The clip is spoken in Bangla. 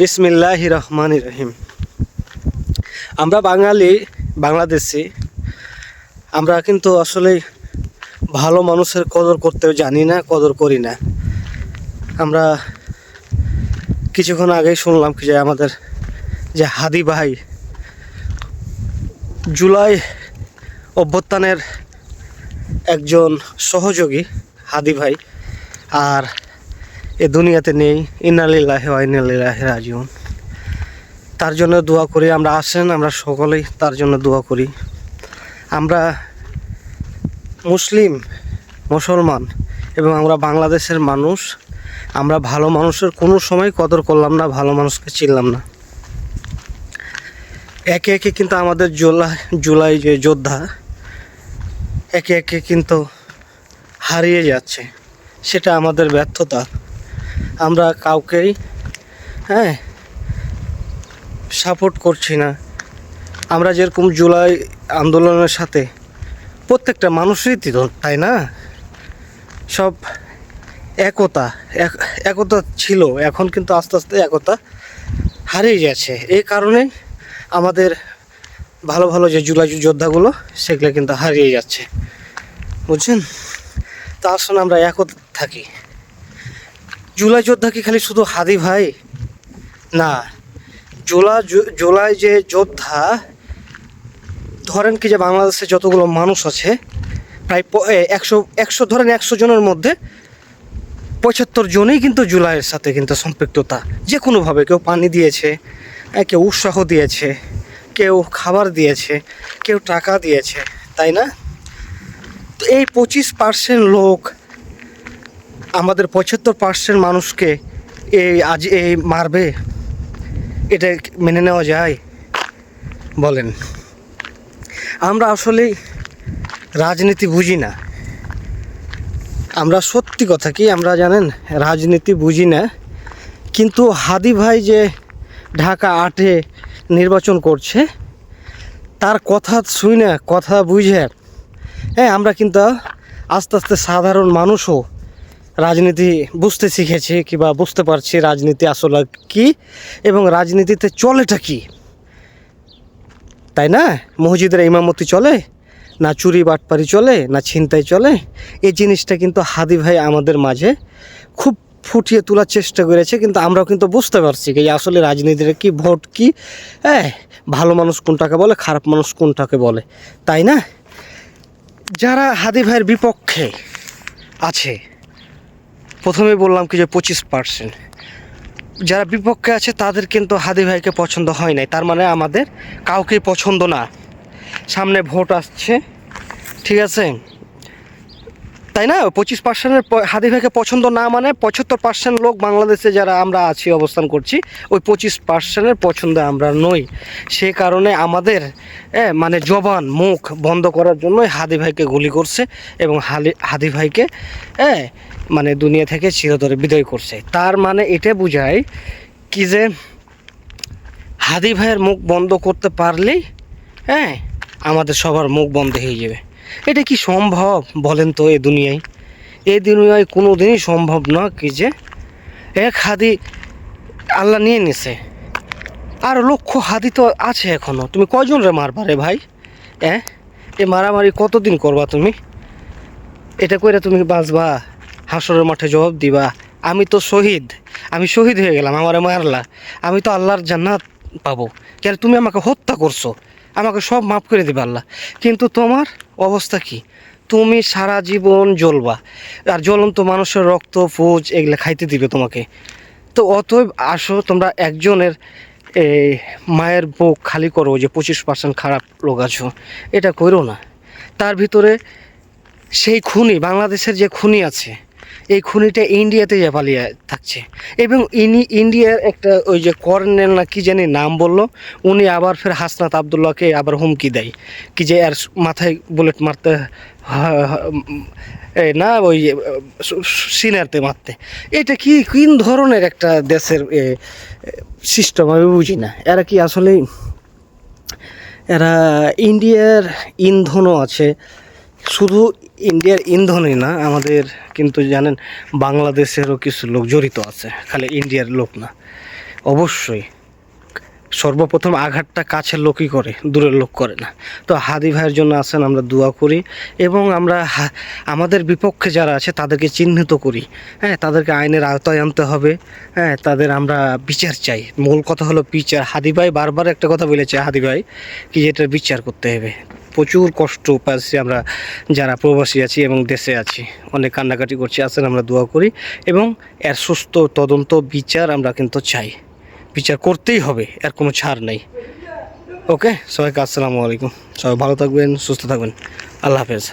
বিসমিল্লাহ রহমান রহিম। আমরা বাঙালি, বাংলাদেশি, আমরা কিন্তু আসলে ভালো মানুষের কদর করতেও জানি না, কদর করি না। আমরা কিছুক্ষণ আগেই শুনলাম কি যে আমাদের যে হাদি ভাই জুলাই অভ্যুত্থানের একজন সহযোগী হাদি ভাই, আর এ দুনিয়াতে নেই। ইনালিল্লাহ ইনালিল্লাহ রাজিউন। তার জন্য দোয়া করি, আমরা আসেন, আমরা সকলেই তার জন্য দোয়া করি। আমরা মুসলিম, মুসলমান এবং আমরা বাংলাদেশের মানুষ, আমরা ভালো মানুষের কোনো সময় কদর করলাম না, ভালো মানুষকে চিনলাম না। একে একে কিন্তু আমাদের জুলাই জুলাই যে যোদ্ধা, একে একে কিন্তু হারিয়ে যাচ্ছে। সেটা আমাদের ব্যর্থতা। আমরা কাউকেই হ্যাঁ সাপোর্ট করছি না। আমরা যেরকম জুলাই আন্দোলনের সাথে প্রত্যেকটা মানুষই তাই না? সব একতা, এক, একতা ছিল, এখন কিন্তু আস্তে আস্তে একতা হারিয়ে যাচ্ছে। এই কারণে আমাদের ভালো ভালো যে জুলাই যোদ্ধাগুলো, সেগুলো কিন্তু হারিয়ে যাচ্ছে। বুঝছেন? তার সঙ্গে আমরা একতা থাকি। জুলাই যোদ্ধা কি খালি শুধু হাদি ভাই? না, জোলা জুলাই যে যোদ্ধা, ধরেন কি যে বাংলাদেশে যতগুলো মানুষ আছে, প্রায় একশো একশো, ধরেন একশো জনের মধ্যে পঁচাত্তর জনই কিন্তু জুলাইয়ের সাথে কিন্তু সম্পৃক্ততা। যে কোনোভাবে কেউ পানি দিয়েছে কেউ উৎসাহ দিয়েছে, কেউ খাবার দিয়েছে, কেউ টাকা দিয়েছে, তাই না? তো এই পঁচিশ পার্সেন্ট লোক আমাদের পঁচাত্তর পার্সেন্ট মানুষকে এই আজ এই মারবে, এটা মেনে নেওয়া যায়? বলেন। আমরা আসলে রাজনীতি বুঝি না। আমরা সত্যি কথা কি, আমরা জানেন, রাজনীতি বুঝি না। কিন্তু হাদি ভাই যে ঢাকা আটে নির্বাচন করছে, তার কথা শুই না, কথা বুঝে। হ্যাঁ আমরা কিন্তু আস্তে আস্তে সাধারণ মানুষও রাজনীতি বুঝতে শিখেছি কিংবা বুঝতে পারছি রাজনীতি আসলে কি এবং রাজনীতিতে চলেটা কি? তাই না? মসজিদের ইমামতি চলে, না চুরি বাটপারি চলে, না ছিনতাই চলে এই জিনিসটা কিন্তু হাদি ভাই আমাদের মাঝে খুব ফুটিয়ে তোলার চেষ্টা করেছে, কিন্তু আমরাও কিন্তু বুঝতে পারছি কি আসলে রাজনীতিটা কি ভোট কি। হ্যাঁ ভালো মানুষ কোনটাকে বলে, খারাপ মানুষ কোনটাকে বলে, তাই না? যারা হাদি ভাইয়ের বিপক্ষে আছে প্রথমে বললাম কি যে পঁচিশ পার্সেন্ট। যারা বিপক্ষে আছে, তাদের কিন্তু হাদি ভাইকে পছন্দ হয় নাই। তার মানে আমাদের কাউকে পছন্দ না। সামনে ভোট আসছে, ঠিক আছে? তাই না? পঁচিশ পার্সেন্টের হাদি ভাইকে পছন্দ না মানে পঁচাত্তর পার্সেন্ট লোক বাংলাদেশে যারা আমরা আছি, অবস্থান করছি, ওই পঁচিশ পার্সেন্টের পছন্দ আমরা নই। সে কারণে আমাদের মানে জবান, মুখ বন্ধ করার জন্যই হাদি ভাইকে গুলি করছে এবং হালি হাদি ভাইকে হ্যাঁ মানে দুনিয়া থেকে চিরতরে বিদায় করছে। তার মানে এটা বোঝায় কি যে হাদি ভাইয়ের মুখ বন্ধ করতে পারলেই হ্যাঁ আমাদের সবার মুখ বন্ধ হয়ে যাবে। এটা কি সম্ভব বলেন তো এ দুনিয়ায়? এ দুনিয়ায় কোনো দিনই সম্ভব না কি যে এক হাদি আল্লাহ নিয়ে নিছে। আর লক্ষ হাদি তো আছে এখনও। তুমি কজন রে মারবা রে ভাই? হ্যাঁ এ মারামারি কতদিন করবা তুমি? এটা কইরা তুমি বাঁচবা, হাসরের মাঠে জবাব দিবা। আমি তো শহীদ, আমি শহীদ হয়ে গেলাম, আমারে মারলা। আমি তো আল্লাহর জান্নাত পাবো। কেন তুমি আমাকে হত্যা করছ? আমাকে সব মাফ করে দিবে আল্লাহ। কিন্তু তোমার অবস্থা কি? তুমি সারা জীবন জ্বলবা। আর জ্বলন্ত মানুষের রক্ত, ফুজ, এগুলো খাইতে দিবে তোমাকে। তো অতএব আসো, তোমরা একজনের এই মায়ের বুক খালি করো যে পঁচিশ পার্সেন্ট খারাপ লোক আছো। এটা করো না। তার ভিতরে সেই খুনি, বাংলাদেশের যে খুনি আছে এই খুনিটা ইন্ডিয়াতে যে পালিয়ে থাকছে। এবং ইনি ইন্ডিয়ার একটা ওই যে কর্নেল না কি জানি নাম বলল, উনি আবার ফের হাসনাত আবদুল্লাহকে আবার হুমকি দেয়। কি যে আর মাথায় বুলেট মারতে না, ওই সিনারতে মারতে। এটা কি, কোন ধরনের একটা দেশের সিস্টেম আমি বুঝি না। এরা কি আসলে এরা ইন্ডিয়ার ইন্ধনও আছে শুধু ইন্ডিয়ার ইন্ধনই না, আমাদের কিন্তু জানেন বাংলাদেশেরও কিছু লোক জড়িত আছে, খালি ইন্ডিয়ার লোক না। অবশ্যই সর্বপ্রথম আঘাতটা কাছের লোকই করে, দূরের লোক করে না। তো হাদি ভাইয়ের জন্য আসেন আমরা দোয়া করি এবং আমরা আমাদের বিপক্ষে যারা আছে তাদেরকে চিহ্নিত করি। হ্যাঁ তাদেরকে আইনের আওতায় আনতে হবে। হ্যাঁ তাদের আমরা বিচার চাই। মূল কথা হলো বিচার। হাদি ভাই বারবার একটা কথা বলেছে, হাদি ভাই, কি এটার বিচার করতে হবে। প্রচুর কষ্ট পাচ্ছি আমরা যারা প্রবাসী আছি এবং দেশে আছি। অনেক কান্নাকাটি করছি আসেন আমরা দোয়া করি এবং এর সুস্থ তদন্ত বিচার আমরা কিন্তু চাই। বিচার করতেই হবে, এর কোনো ছাড় নেই। ওকে? সবাইকে আসসালামু আলাইকুম। সবাই ভালো থাকবেন, সুস্থ থাকবেন। আল্লাহ হাফেজ।